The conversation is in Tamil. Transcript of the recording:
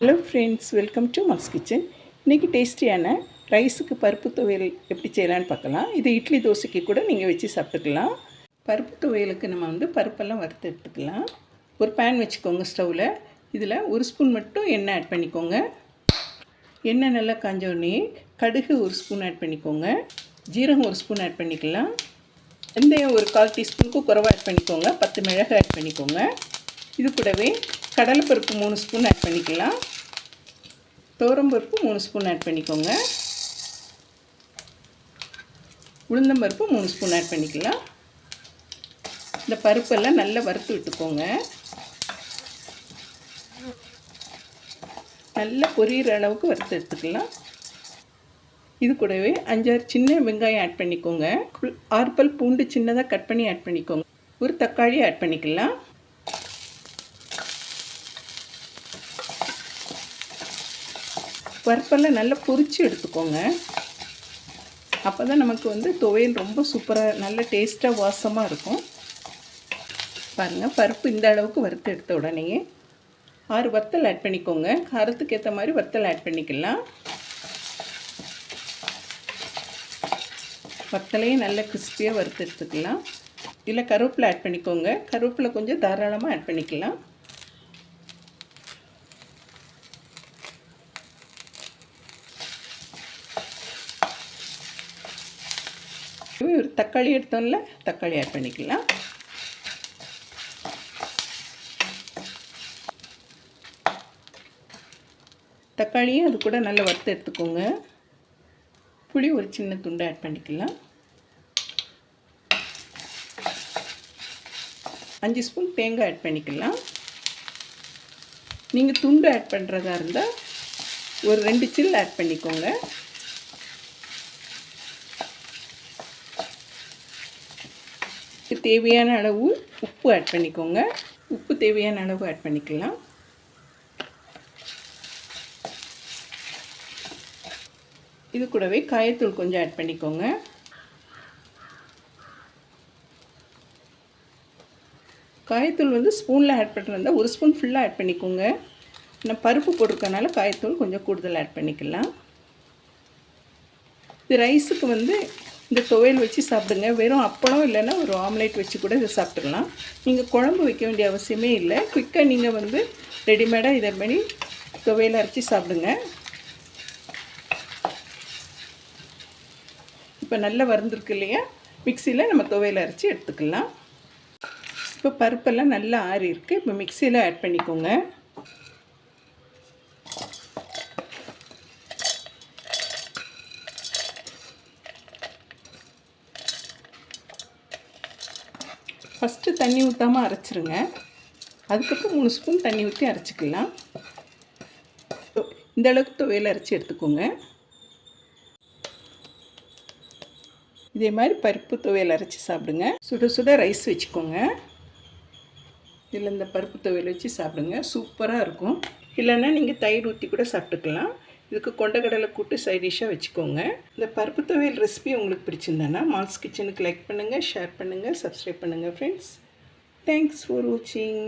ஹலோ ஃப்ரெண்ட்ஸ் வெல்கம் டு மக்ஸ் கிச்சன் இன்றைக்கி டேஸ்டியான ரைஸுக்கு பருப்பு துவையல் எப்படி செய்யலான்னு பார்க்கலாம். இது இட்லி தோசைக்கு கூட நீங்கள் வச்சு சாப்பிட்டுக்கலாம். பருப்பு துவையலுக்கு நம்ம வந்து பருப்பெல்லாம் வறுத்து எடுத்துக்கலாம். ஒரு பேன் வச்சுக்கோங்க ஸ்டவ்வில் இதில் ஒரு ஸ்பூன் மட்டும் எண்ணெய் ஆட் பண்ணிக்கோங்க. எண்ணெய் நல்லா காஞ்சோடனே கடுகு ஒரு ஸ்பூன் ஆட் பண்ணிக்கோங்க. ஜீரகம் ஒரு ஸ்பூன் ஆட் பண்ணிக்கலாம். வெந்தயம் ஒரு கால் டீஸ்பூனுக்கு குறவாக ஆட் பண்ணிக்கோங்க. பத்து மிளகு ஆட் பண்ணிக்கோங்க. இது கூடவே கடலைப்பருப்பு மூணு ஸ்பூன் ஆட் பண்ணிக்கலாம். துவரம்பருப்பு மூணு ஸ்பூன் ஆட் பண்ணிக்கோங்க. உளுந்தம்பருப்பு மூணு ஸ்பூன் ஆட் பண்ணிக்கலாம். இந்த பருப்பெல்லாம் நல்லா வறுத்து விட்டுக்கோங்க. நல்லா பொரியிற அளவுக்கு வறுத்து எடுத்துக்கலாம். இது கூடவே அஞ்சாறு சின்ன வெங்காயம் ஆட் பண்ணிக்கோங்க. ஆறு பல் பூண்டு சின்னதாக கட் பண்ணி ஆட் பண்ணிக்கோங்க. ஒரு தக்காளி ஆட் பண்ணிக்கலாம். பருப்பெல்லாம் நல்லா பொரித்து எடுத்துக்கோங்க. அப்போ தான் நமக்கு வந்து துவையல் ரொம்ப சூப்பராக நல்ல டேஸ்ட்டாக வாசமாக இருக்கும். பாருங்கள் பருப்பு இந்த அளவுக்கு வறுத்து எடுத்த உடனேயே ஆறு வத்தல் ஆட் பண்ணிக்கோங்க. காரத்துக்கு ஏற்ற மாதிரி வத்தல் ஆட் பண்ணிக்கலாம். வத்தலையும் நல்ல கிறிஸ்பியாக வறுத்து எடுத்துக்கலாம். இல்லை கருவேப்பிலை ஆட் பண்ணிக்கோங்க. கருவேப்பிலை கொஞ்சம் தாராளமாக ஆட் பண்ணிக்கலாம். தக்காளி எடுத்தோம்ல தக்காளி ஆட் பண்ணிக்கலாம். தக்காளியும் அது கூட நல்லா வறுத்து எடுத்துக்கோங்க. புளி ஒரு சின்ன துண்டு ஆட் பண்ணிக்கலாம். அஞ்சு ஸ்பூன் தேங்காய் ஆட் பண்ணிக்கலாம். நீங்கள் துண்டு ஆட் பண்ணுறதா இருந்தால் ஒரு ரெண்டு சில் ஆட் பண்ணிக்கோங்க. தேவையான அளவு உப்பு ஆட் பண்ணிக்கோங்க. உப்பு தேவையான அளவு ஆட் பண்ணிக்கலாம். இது கூடவே காயத்தூள் கொஞ்சம் ஆட் பண்ணிக்கோங்க. காயத்தூள் வந்து ஸ்பூனில் ஆட் பண்ணுறதா ஒரு ஸ்பூன் ஃபுல்லாக ஆட் பண்ணிக்கோங்க. நான் பருப்பு போட்டிருக்கனால காயத்தூள் கொஞ்சம் கூடுதல் ஆட் பண்ணிக்கலாம். இது ரைஸுக்கு வந்து இந்த துவையல் வச்சு சாப்பிடுங்க. வெறும் அப்பளம் இல்லைன்னா ஒரு ஆம்லேட் வச்சு கூட இதை சாப்பிட்டுக்கலாம். நீங்கள் குழம்பு வைக்க வேண்டிய அவசியமே இல்லை. குயிக்காக நீங்கள் வந்து ரெடிமேடாக இதை பண்ணி துவையல் அரைச்சி சாப்பிடுங்க. இப்போ நல்லா வறுந்துருக்கு இல்லையா? மிக்சியில் நம்ம துவையல் அரைச்சி எடுத்துக்கலாம். இப்போ பருப்பெல்லாம் நல்லா ஆறி இருக்குது இப்போ மிக்சியில் ஆட் பண்ணிக்கோங்க. ஃபஸ்ட்டு தண்ணி ஊற்றாமல் அரைச்சிருங்க. அதுக்கப்புறம் மூணு ஸ்பூன் தண்ணி ஊற்றி அரைச்சிக்கலாம். இந்த அளவுக்கு துவையல் அரைச்சி எடுத்துக்கோங்க. இதே மாதிரி பருப்பு துவையல் அரைச்சி சாப்பிடுங்க. சுட சுட ரைஸ் வச்சுக்கோங்க. இதில் இந்த பருப்பு துவையல் வச்சு சாப்பிடுங்க. சூப்பராக இருக்கும். இல்லைன்னா நீங்கள் தயிர் ஊற்றி கூட சாப்பிட்டுக்கலாம். இதுக்கு கொண்டக்கடலை கூட்டு சைட் டிஷ்ஷாக வச்சுக்கோங்க. இந்த பருப்பு துவையல் ரெசிபி உங்களுக்கு பிடிச்சிருந்தேன்னா மால்ஸ் கிச்சனுக்கு லைக் பண்ணுங்கள் ஷேர் பண்ணுங்கள் சப்ஸ்கிரைப் பண்ணுங்கள் ஃப்ரெண்ட்ஸ் தேங்க்ஸ் ஃபார் வாட்சிங்